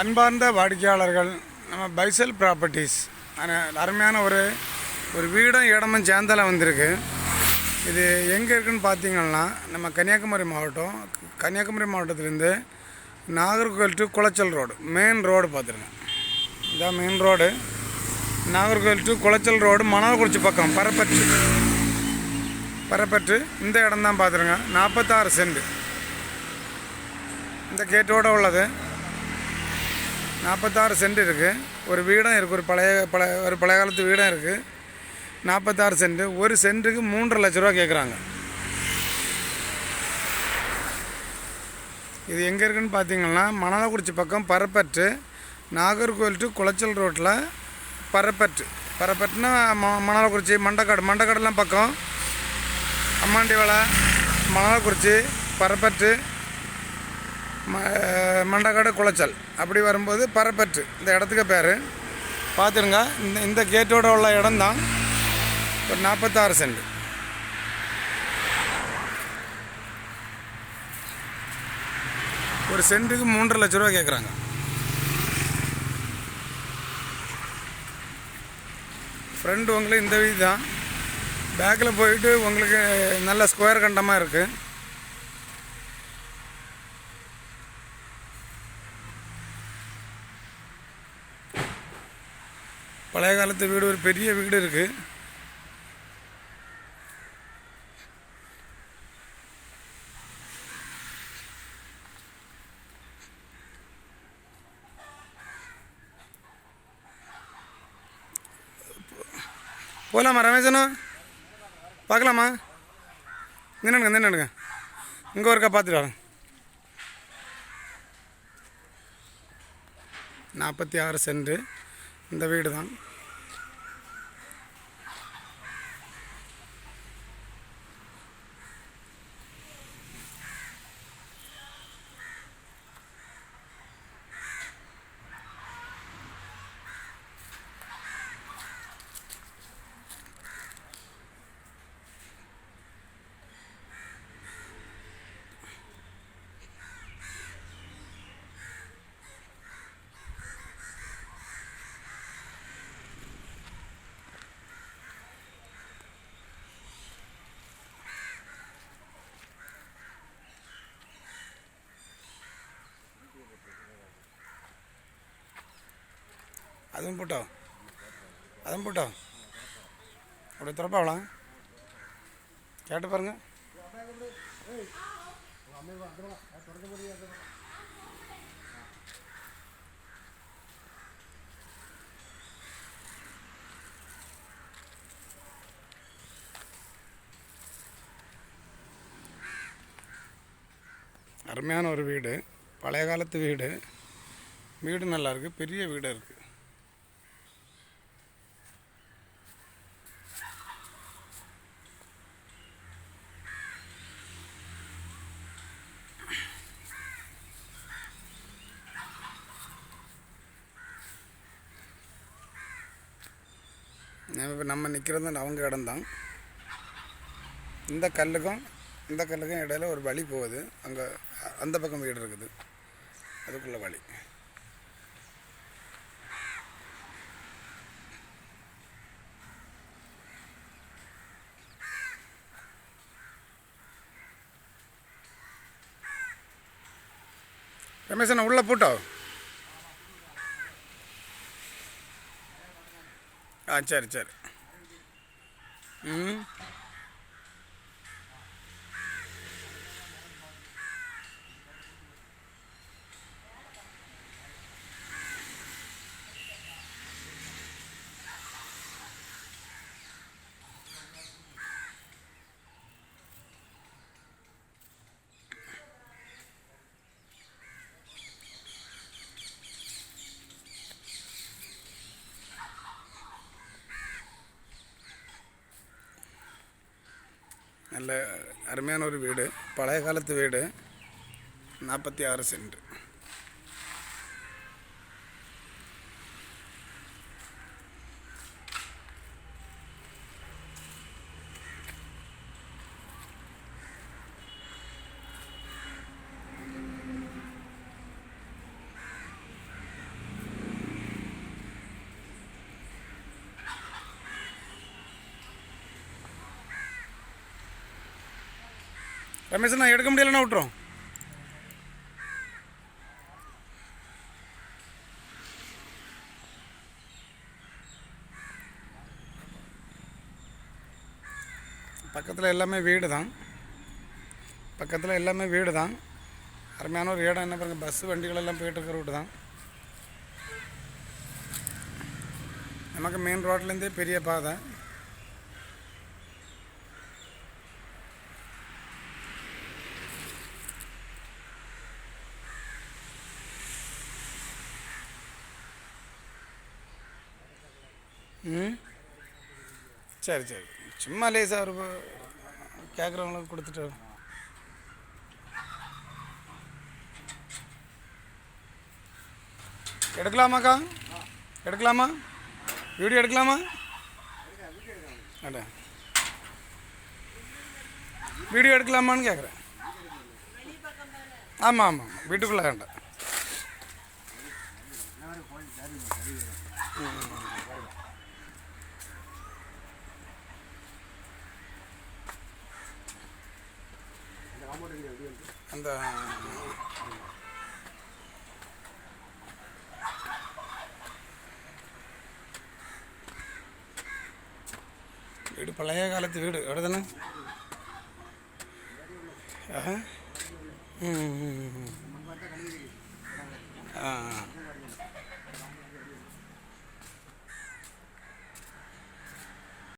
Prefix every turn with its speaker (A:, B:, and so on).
A: அன்பார்ந்த வாடிக்கையாளர்கள் நம்ம பைசல் ப்ராப்பர்ட்டிஸ். அருமையான ஒரு ஒரு வீடும் இடமும் சேர்ந்தால வந்திருக்கு. இது எங்கே இருக்குன்னு பார்த்தீங்கன்னா நம்ம கன்னியாகுமரி மாவட்டம் Kanyakumari மாவட்டத்துலேருந்து Nagercoil to Colachel road main road பார்த்துருங்க இதான் main road Nagercoil to Colachel road Manalkurichi பக்கம் பரப்பற்று. பரப்பற்று இந்த இடம் தான் பார்த்துருங்க நாற்பத்தாறு சென்ட். இந்த கேட்டோடு உள்ளது. நாற்பத்தாறு சென்ட் இருக்குது ஒரு வீடும் இருக்குது ஒரு பழைய பழைய ஒரு பழைய காலத்து வீடும் இருக்குது நாற்பத்தாறு சென்ட். ஒரு சென்ட்டுக்கு மூன்றரை லட்ச ரூபா கேட்குறாங்க இது எங்கே இருக்குதுன்னு பார்த்தீங்கன்னா மணலக்குறிச்சி பக்கம் பரப்பற்று நாகர்கோவில் டு குளச்சல் ரோட்டில் பரப்பற்று. பரப்பற்றுனா ம மணலக்குறிச்சி மண்டக்காடு. மண்டக்காடுலாம் பக்கம். அம்மாண்டிவளை மணலக்குறிச்சி பரப்பற்று. ம மண்டக்காடு குளச்சல். அப்படி வரும்போது பரப்பற்று. இந்த இடத்துக்கு பேர். பார்த்துருங்க. இந்த இந்த கேட்டோட உள்ள இடம்தான் ஒரு நாற்பத்தாறு சென்ட். ஒரு சென்ட்டுக்கு மூன்றரை லட்ச ரூபா கேட்குறாங்க ஃப்ரெண்டு உங்களுக்கு இந்த வீதி தான் பேக்கில் போயிட்டு உங்களுக்கு நல்ல ஸ்கொயர் கண்டமாக இருக்குது பழைய காலத்து வீடு ஒரு பெரிய வீடு இருக்குது போகலாமா ரமேஷனு? பார்க்கலாமா? நின்னுங்க நின்னுங்க இங்கே ஒருக்கா பார்த்துட்டு வரேன். நாற்பத்தி ஆறு சென்று இந்த வீடு தான் அதுவும் போட்டோ. அதுவும் போட்டோ. அப்படி திறப்பாவலாம் கேட்டு பாருங்க. அருமையான ஒரு வீடு. பழைய காலத்து வீடு. வீடு நல்லா இருக்குது பெரிய வீடு இருக்குது இப்போ நம்ம நிற்கிறது அவங்க இடம்தான். இந்த கல்லுக்கும் இந்த கல்லுக்கும் இடையில ஒரு வழி போகுது. அங்கே அந்த பக்கம் வீடு இருக்குது. அதுக்குள்ள வழி. ரமேஷன் உள்ளே போட்டோம் ஆ சரி சரி. ம். நல்ல அருமையான ஒரு வீடு. பழைய காலத்து வீடு. நாற்பத்தி ஆறு சென்ட். ரமேஷ் நான் எடுக்க முடியலன்னா விட்டுரும். பக்கத்தில் எல்லாமே வீடு தான். பக்கத்தில் எல்லாமே வீடு தான். அருமையான ஒரு இடம் என்ன பாருங்கள் பஸ்ஸு வண்டிகள் எல்லாம் போயிட்டு இருக்கிற ரோடு தான். நமக்கு மெயின் ரோட்லேருந்தே பெரிய பாதை. ம்? சரி சரி. சும்மா லேசாக ஒரு கேட்குறவங்களுக்கு கொடுத்துட்டு எடுக்கலாமாக்கா? எடுக்கலாமா? வீடியோ எடுக்கலாமா? அட. வீடியோ எடுக்கலாமான்னு கேட்குறேன் ஆமாம் ஆமாம் வீட்டுக்குள்ளே வேண்டாம். அந்த வீடு பழைய காலத்து வீடு எவ்வளோதானே ஆ ஆ.